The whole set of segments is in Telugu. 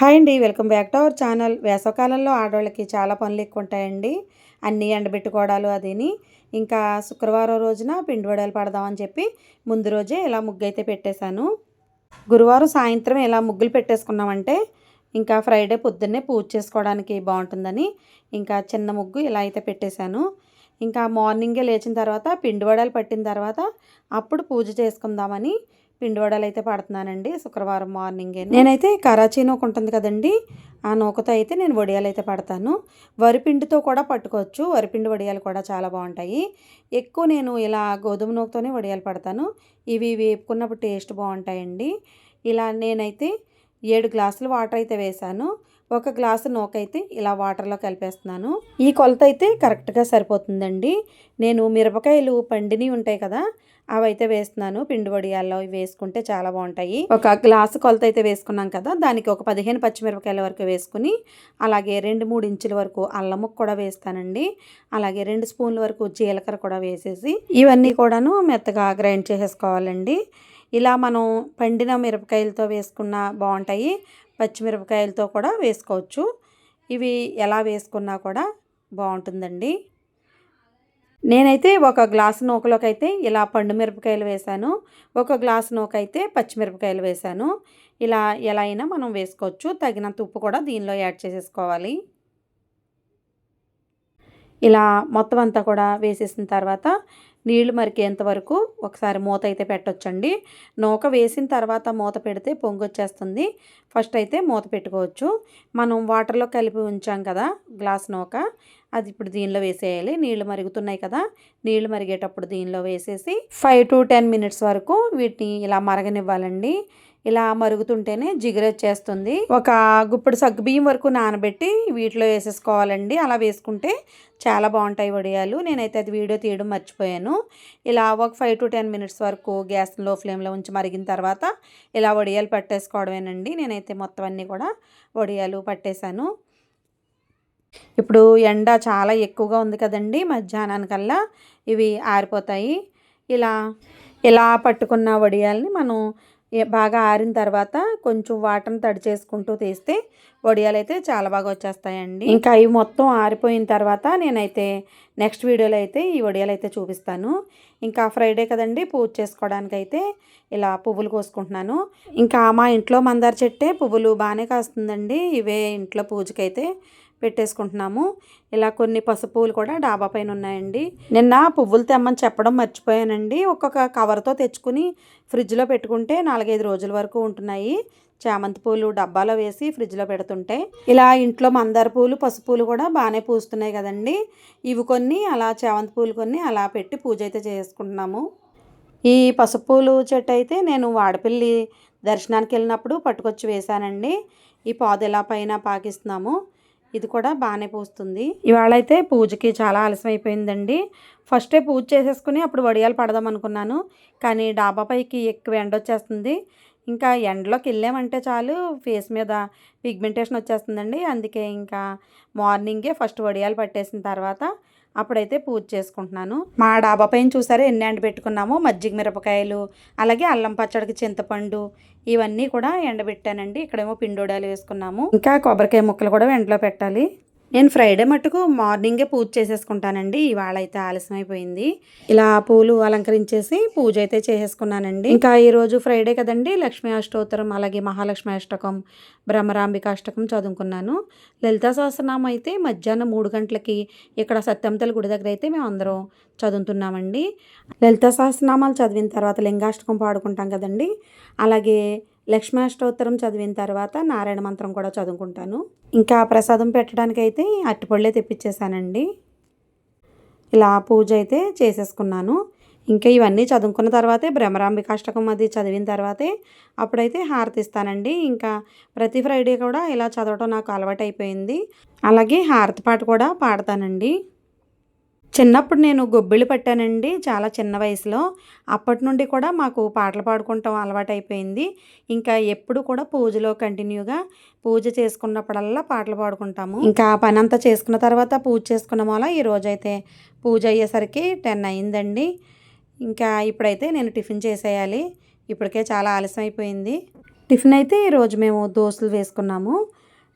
హాయ్ అండి welcome back to our channel. వేసవకాలంలో ఆడవాళ్ళకి చాలా పనులు ఎక్కువ ఉంటాయండి. అన్నీ ఎండబెట్టుకోవడాలు అదిని. ఇంకా శుక్రవారం రోజున పిండి వడలు పడదామని చెప్పి ముందు రోజే ఇలా ముగ్గు అయితే పెట్టేశాను. గురువారం సాయంత్రం ఇలా ముగ్గులు పెట్టేసుకున్నామంటే ఇంకా ఫ్రైడే పొద్దున్నే పూజ చేసుకోవడానికి బాగుంటుందని ఇంకా చిన్న ముగ్గు ఇలా అయితే పెట్టేశాను. ఇంకా మార్నింగే లేచిన తర్వాత పిండి వడలు పట్టిన తర్వాత అప్పుడు పూజ చేసుకుందామని పిండి వడలు అయితే పడుతున్నానండి శుక్రవారం మార్నింగ్. నేనైతే కరాచీ నూక ఉంటుంది కదండి ఆ నూకతో అయితే నేను వడియాలు అయితే పడతాను వరిపిండితో కూడా పట్టుకోవచ్చు వరిపిండి వడియాలు కూడా చాలా బాగుంటాయి. ఎక్కువ నేను ఇలా గోధుమ నూకతోనే వడియాలు పడతాను. ఇవి వేపుకున్నప్పుడు టేస్ట్ బాగుంటాయండి. ఇలా నేనైతే ఏడు గ్లాసులు వాటర్ అయితే వేశాను. ఒక గ్లాసు నూకైతే ఇలా వాటర్లో కలిపేస్తున్నాను. ఈ కొలత అయితే కరెక్ట్గా సరిపోతుందండి. నేను మిరపకాయలు పండిని ఉంటాయి కదా అవి అయితే వేస్తున్నాను. పిండి వడియాల్లో వేసుకుంటే చాలా బాగుంటాయి. ఒక గ్లాసు కొలత అయితే వేసుకున్నాం కదా దానికి ఒక పదిహేను పచ్చిమిరపకాయల వరకు వేసుకుని అలాగే రెండు మూడు ఇంచుల వరకు అల్లముక్ కూడా వేస్తానండి. అలాగే రెండు స్పూన్ల వరకు జీలకర్ర కూడా వేసేసి ఇవన్నీ కూడాను మెత్తగా గ్రైండ్ చేసేసుకోవాలండి. ఇలా మనం పండిన మిరపకాయలతో వేసుకున్న బాగుంటాయి. పచ్చిమిరపకాయలతో కూడా వేసుకోవచ్చు. ఇవి ఎలా వేసుకున్నా కూడా బాగుంటుందండి. నేనైతే ఒక గ్లాసు నూకలోకి అయితే ఇలా పండు మిరపకాయలు వేశాను. ఒక గ్లాసు నూక అయితే పచ్చిమిరపకాయలు వేశాను. ఇలా ఎలా అయినా మనం వేసుకోవచ్చు. తగినంత ఉప్పు కూడా దీనిలో యాడ్ చేసేసుకోవాలి. ఇలా మొత్తం అంతా కూడా వేసేసిన తర్వాత నీళ్ళు మరికేంత వరకు ఒకసారి మూత అయితే పెట్టొచ్చండి. నూక వేసిన తర్వాత మూత పెడితే పొంగు వచ్చేస్తుంది ఫస్ట్ అయితే మూత పెట్టుకోవచ్చు. మనం వాటర్లో కలిపి ఉంచాం కదా గ్లాస్ నూక. అది ఇప్పుడు దీనిలో వేసేయాలి. నీళ్ళు మరుగుతున్నాయి కదా నీళ్ళు మరిగేటప్పుడు దీనిలో వేసేసి ఫైవ్ టు టెన్ మినిట్స్ వరకు వీటిని ఇలా మరగనివ్వాలండి. ఇలా మరుగుతుంటేనే జిగురొచ్చేస్తుంది ఒక గుప్పుడు సగ్గు బియ్యం వరకు నానబెట్టి వీటిలో వేసేసుకోవాలండి. అలా వేసుకుంటే చాలా బాగుంటాయి వడియాలు. నేనైతే అది వీడియో తీయడం మర్చిపోయాను. ఇలా ఒక ఫైవ్ టు టెన్ మినిట్స్ వరకు గ్యాస్లో ఫ్లేమ్లో ఉంచి మరిగిన తర్వాత ఇలా వడియాలు పట్టేసుకోవడమేనండి. నేనైతే మొత్తం అన్నీ కూడా వడియాలు పట్టేశాను. ఇప్పుడు ఎండ చాలా ఎక్కువగా ఉంది కదండి. మధ్యాహ్నానికల్లా ఇవి ఆరిపోతాయి. ఇలా ఇలా పట్టుకున్న వడియాల్ని మనం బాగా ఆరిన తర్వాత కొంచెం వాటర్ని తడి చేసుకుంటూ తీస్తే వడియాలు అయితే చాలా బాగా వచ్చేస్తాయండి. ఇంకా ఇవి మొత్తం ఆరిపోయిన తర్వాత నేనైతే నెక్స్ట్ వీడియోలో అయితే ఈ వడియాలు అయితే చూపిస్తాను. ఇంకా ఫ్రైడే కదండి పూజ చేసుకోవడానికి అయితే ఇలా పువ్వులు కోసుకుంటున్నాను. ఇంకా మా ఇంట్లో మందార చెట్టే పువ్వులు బాగానే కాస్తుందండి. ఇవే ఇంట్లో పూజకైతే పెట్టేసుకుంటున్నాము. ఇలా కొన్ని పసుపులు కూడా డాబా పైన ఉన్నాయండి. నిన్న పువ్వులు తెమ్మని చెప్పడం మర్చిపోయానండి. ఒక్కొక్క కవర్తో తెచ్చుకుని ఫ్రిడ్జ్లో పెట్టుకుంటే నాలుగైదు రోజుల వరకు ఉంటున్నాయి. చామంతి పూలు డబ్బాలో వేసి ఫ్రిడ్జ్లో పెడుతుంటే. ఇలా ఇంట్లో మందార పూలు పసుపులు కూడా బాగానే పూస్తున్నాయి కదండి. ఇవి కొన్ని అలా చామంతి పూలు కొన్ని అలా పెట్టి పూజ అయితే చేసుకుంటున్నాము. ఈ పసుపు పూలు చెట్టు అయితే నేను వాడపల్లి దర్శనానికి వెళ్ళినప్పుడు పట్టుకొచ్చి వేశానండి. ఈ పాదు ఎలా పైన పాకిస్తున్నాము. ఇది కూడా బాగానే పూస్తుంది. ఇవాళ అయితే పూజకి చాలా ఆలస్యం అయిపోయిందండి ఫస్టే పూజ చేసేసుకుని అప్పుడు వడియాలు పడదాం అనుకున్నాను. కానీ డాబా పైకి ఎక్కువ ఎండ వచ్చేస్తుంది. ఇంకా ఎండలోకి వెళ్ళామంటే చాలు ఫేస్ మీద పిగ్మెంటేషన్ వచ్చేస్తుందండి. అందుకే ఇంకా మార్నింగే ఫస్ట్ వడియాలు పట్టేసిన తర్వాత అప్పుడైతే పూజ చేసుకుంటున్నాను. మా డాబా పైన చూసారా ఎన్ని ఎండబెట్టుకున్నామో మజ్జిగ మిరపకాయలు అలాగే అల్లం పచ్చడికి చింతపండు ఇవన్నీ కూడా ఎండబెట్టానండి. ఇక్కడేమో పిండోడాలు వేసుకున్నాము. ఇంకా కొబ్బరికాయ ముక్కలు కూడా ఎండలో పెట్టాలి. నేను ఫ్రైడే మట్టుకు మార్నింగే పూజ చేసేసుకుంటానండి. ఇవాళ అయితే ఆలస్యం అయిపోయింది ఇలా పూలు అలంకరించేసి పూజ అయితే చేసేసుకున్నానండి. ఇంకా ఈరోజు ఫ్రైడే కదండి. లక్ష్మీ అష్టోత్తరం అలాగే మహాలక్ష్మి అష్టకం బ్రహ్మరాంబిక అష్టకం చదువుకున్నాను. లలితా సహస్రనామం అయితే మధ్యాహ్నం మూడు గంటలకి ఇక్కడ సత్యంతల గుడి దగ్గర అయితే మేము అందరం చదువుతున్నామండి. లలితా సహస్రనామాలు చదివిన తర్వాత లింగాష్టకం పాడుకుంటాం కదండి. అలాగే లక్ష్మాష్టోత్తరం చదివిన తర్వాత నారాయణ మంత్రం కూడా చదువుకుంటాను. ఇంకా ప్రసాదం పెట్టడానికి అయితే అట్టిపళ్ళే తెప్పించేశానండి ఇలా పూజ అయితే చేసేసుకున్నాను. ఇంకా ఇవన్నీ చదువుకున్న తర్వాతే భ్రమరాంబికాష్టకం అది చదివిన తర్వాతే అప్పుడైతే హారతి ఇస్తానండి ఇంకా ప్రతి ఫ్రైడే కూడా ఇలా చదవటం నాకు అలవాటు అయిపోయింది అలాగే హారతి పాట కూడా పాడతానండి. చిన్నప్పుడు నేను గొబ్బిళ్ళు పట్టానండి చాలా చిన్న వయసులో. అప్పటి నుండి కూడా మాకు పాటలు పాడుకుంటాం అలవాటు అయిపోయింది ఇంకా ఎప్పుడు కూడా పూజలో కంటిన్యూగా పూజ చేసుకున్నప్పుడల్లా పాటలు పాడుకుంటాము. ఇంకా పని అంతా చేసుకున్న తర్వాత పూజ చేసుకున్న మూల ఈ రోజైతే పూజ అయ్యేసరికి టెన్ అయిందండి. ఇంకా ఇప్పుడైతే నేను టిఫిన్ చేసేయాలి. ఇప్పటికే చాలా ఆలస్యం అయిపోయింది టిఫిన్ అయితే ఈరోజు మేము దోశలు వేసుకున్నాము.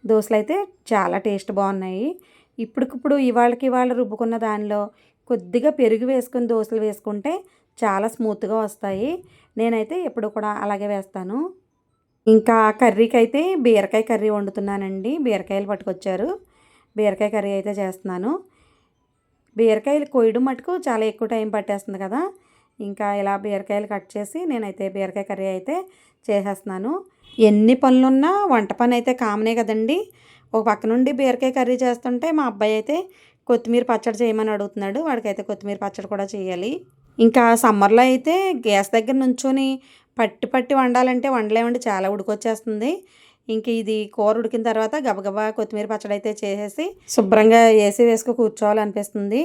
దోశలు అయితే చాలా టేస్ట్ బాగున్నాయి. ఇప్పటికిప్పుడు ఇవాళకి ఇవాళ రుబ్బుకున్న దానిలో కొద్దిగా పెరుగు వేసుకుని దోశలు వేసుకుంటే చాలా స్మూత్గా వస్తాయి. నేనైతే ఎప్పుడు కూడా అలాగే వేస్తాను. ఇంకా కర్రీకి అయితే బీరకాయ కర్రీ వండుతున్నానండి. బీరకాయలు పట్టుకొచ్చారు. బీరకాయ కర్రీ అయితే చేస్తున్నాను. బీరకాయలు కొయ్యడం మటుకు చాలా ఎక్కువ టైం పట్టేస్తుంది కదా. ఇంకా ఇలా బీరకాయలు కట్ చేసి నేనైతే బీరకాయ కర్రీ అయితే చేసేస్తున్నాను. ఎన్ని పనులున్నా వంట పని అయితే కామనే కదండి. ఒక పక్క నుండి బీరకాయ కర్రీ చేస్తుంటే మా అబ్బాయి అయితే కొత్తిమీర పచ్చడి చేయమని అడుగుతున్నాడు. వాడికైతే కొత్తిమీర పచ్చడి కూడా చేయాలి. ఇంకా సమ్మర్లో అయితే గ్యాస్ దగ్గర నుంచొని పట్టి పట్టి వండాలంటే వండలేమండి. చాలా ఉడికొచ్చేస్తుంది. ఇంక ఇది కూర ఉడికిన తర్వాత గబగబా కొత్తిమీర పచ్చడి అయితే చేసేసి శుభ్రంగా ఏసీ వేసుకు కూర్చోవాలనిపిస్తుంది.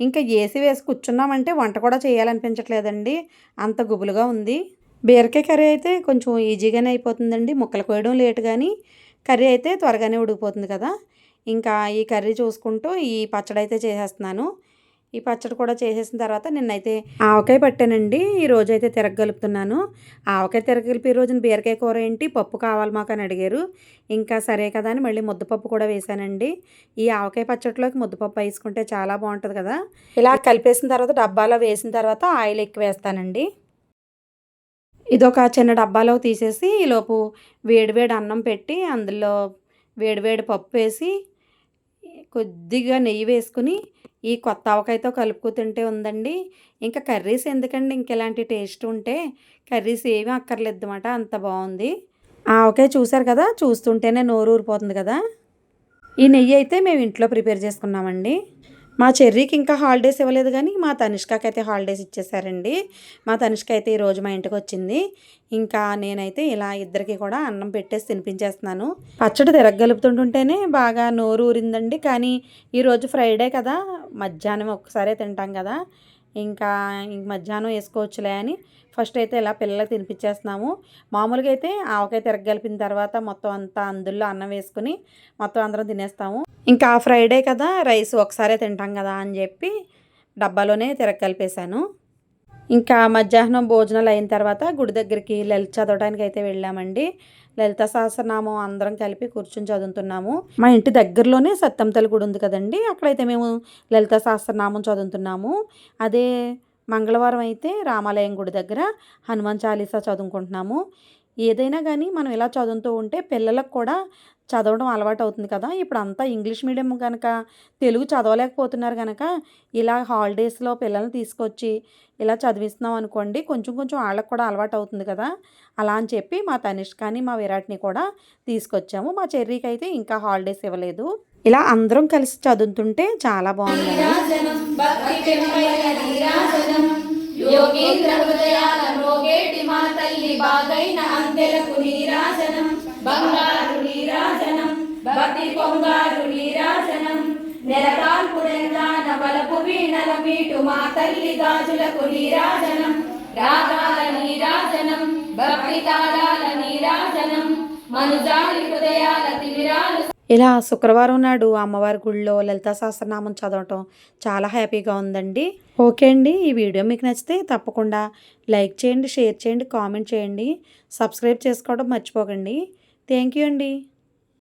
ఇంకా ఏసీ వేసి కూర్చున్నామంటే వంట కూడా చేయాలనిపించట్లేదండి. అంత గుబులుగా ఉంది. బీరకాయ కర్రీ అయితే కొంచెం ఈజీగానే అయిపోతుందండి. ముక్కలు కోయడం లేట్ కానీ కర్రీ అయితే త్వరగానే ఉడికిపోతుంది కదా. ఇంకా ఈ కర్రీ చూసుకుంటూ ఈ పచ్చడి అయితే చేసేస్తున్నాను. ఈ పచ్చడి కూడా చేసేసిన తర్వాత నిన్నైతే ఆవకాయ పట్టానండి. ఈ రోజు అయితే తిరగలుపుతున్నాను ఆవకాయ తిరగలిపి ఈ రోజున బీరకాయ కూర ఏంటి పప్పు కావాలి మాకు అని అడిగారు. ఇంకా సరే కదా అని మళ్ళీ ముద్దపప్పు కూడా వేసానండి ఈ ఆవకాయ పచ్చడిలోకి ముద్దపప్పు వేసుకుంటే చాలా బాగుంటుంది కదా. ఇలా కలిపేసిన తర్వాత డబ్బాలో వేసిన తర్వాత ఆయిల్ ఎక్కువ వేస్తానండి. ఇదొక చిన్న డబ్బాలో తీసేసి ఈలోపు వేడివేడి అన్నం పెట్టి అందులో వేడివేడి పప్పు వేసి కొద్దిగా నెయ్యి వేసుకుని ఈ కొత్త ఆవకాయతో కలుపుకు తింటే ఉందండి. ఇంకా కర్రీస్ ఎందుకండి ఇంకెలాంటి టేస్ట్ ఉంటే కర్రీస్ ఏమీ అక్కర్లేదు అనమాట అంత బాగుంది. ఆవకాయ చూసారు కదా చూస్తుంటేనే నోరు ఊరిపోతుంది కదా. ఈ నెయ్యి అయితే మేము ఇంట్లో ప్రిపేర్ చేసుకున్నామండి. మా చెర్రీకి ఇంకా హాలిడేస్ ఇవ్వలేదు కానీ మా తనిష్కకి అయితే హాలిడేస్ ఇచ్చేసారండి. మా తనిష్క అయితే ఈరోజు మా ఇంటికి వచ్చింది. ఇంకా నేనైతే ఇలా ఇద్దరికి కూడా అన్నం పెట్టేసి తినిపించేస్తున్నాను. పచ్చడి తిరగలుపుతుంటుంటేనే బాగా నోరు ఊరిందండి. కానీ ఈరోజు ఫ్రైడే కదా మధ్యాహ్నం ఒక్కసారే తింటాం కదా. ఇంకా ఇంక మధ్యాహ్నం వేసుకోవచ్చులే అని ఫస్ట్ అయితే ఇలా పిల్లలకి తినిపించేస్తున్నాము. మామూలుగా అయితే ఆవకాయ తిరగలిపిన తర్వాత మొత్తం అంతా అందులో అన్నం వేసుకుని మొత్తం అందరం తినేస్తాము. ఇంకా ఫ్రైడే కదా రైస్ ఒకసారే తింటాం కదా అని చెప్పి డబ్బాలోనే తిరగలిపేశాను. ఇంకా మధ్యాహ్నం భోజనాలు అయిన తర్వాత గుడి దగ్గరికి లలిత చదవడానికి అయితే వెళ్ళామండి. లలిత సహస్రనామం అందరం కలిపి కూర్చొని చదువుతున్నాము. మా ఇంటి దగ్గరలోనే సత్యంతల గుడి ఉంది కదండి అక్కడైతే మేము లలిత సహస్రనామం చదువుతున్నాము. అదే మంగళవారం అయితే రామాలయం గుడి దగ్గర హనుమాన్ చాలీసా చదువుకుంటున్నాము. ఏదైనా కానీ మనం ఇలా చదువుతూ ఉంటే పిల్లలకు కూడా చదవడం అలవాటు అవుతుంది కదా. ఇప్పుడు అంతా ఇంగ్లీష్ మీడియం కనుక తెలుగు చదవలేకపోతున్నారు కనుక ఇలా హాలిడేస్లో పిల్లల్ని తీసుకొచ్చి ఇలా చదివిస్తున్నాం అనుకోండి కొంచెం కొంచెం వాళ్ళకి కూడా అలవాటు అవుతుంది కదా. అలా అని చెప్పి మా తనిష్కాని మా విరాట్ని కూడా తీసుకొచ్చాము. మా చెర్రీకి అయితే ఇంకా హాలిడేస్ ఇవ్వలేదు. ఇలా అందరం కలిసి చదువుతుంటే చాలా బాగుంది. యోగేంద్ర హృదయాల మోగేటి మా తల్లి బాగైన అందెలకు నీరాజనం బంగారు నీరాజనం భక్తి పొంగారు నీరాజనం నెలకాల్పు నెల్లాన వలపు వీణల మీటు మా తల్లి గాజులకు నీరాజనం రాగాల నీరాజనం భక్తి తాళాల నీరాజనం మనుజాలి హృదయాల తిమిరాలు ఇలా శుక్రవారం నాడు అమ్మవారి గుడిలో లలితా సహస్రనామం చదవటం చాలా హ్యాపీగా ఉందండి. ఓకే అండి. ఈ వీడియో మీకు నచ్చితే తప్పకుండా లైక్ చేయండి షేర్ చేయండి కామెంట్ చేయండి సబ్స్క్రైబ్ చేసుకోవడం మర్చిపోకండి. థ్యాంక్ యూ అండి.